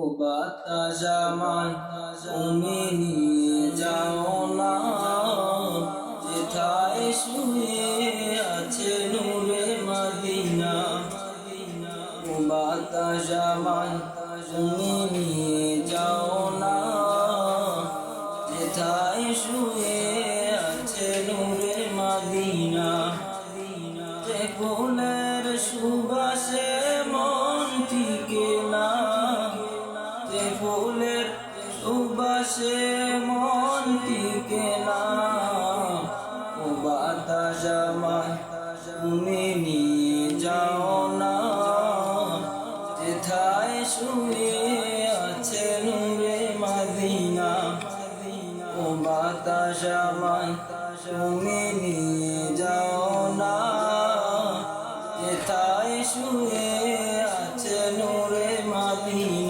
ও বাতাস আমায় তুমি নিয়ে যাও না। যেথায় শুয়ে আছে নূরে মদিনা। ও বাতাস আমায় তুমি নিয়ে যাও না। যেথায় শুয়ে আছে নূরে মদিনা। যে ফুলের সুবাসে ফুলের সুবাসে মন টিকে না। ও বাতাস আমায় তুমি নিয়ে যাও না। যেথায় শুয়ে আছে নূরে মদিনা। ও বাতাস আমায় তুমি নিয়ে যাও না। যেথায় শুয়ে আছে নূরে মদিনা।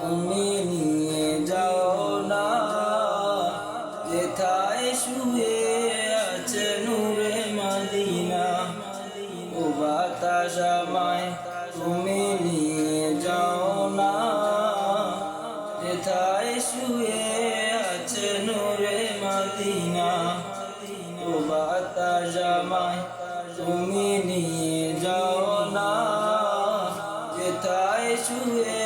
তুমি নিয়ে যাও না। যেথায় শুয়ে আছে নূরে মদিনা, ও বাতাস আমায় নিয়ে যাও না। যেথায় শুয়ে আছে নূরে মদিনা, ও বাতাস আমায় নিয়ে যেথায় শুয়ে আছে নূরে মদিনা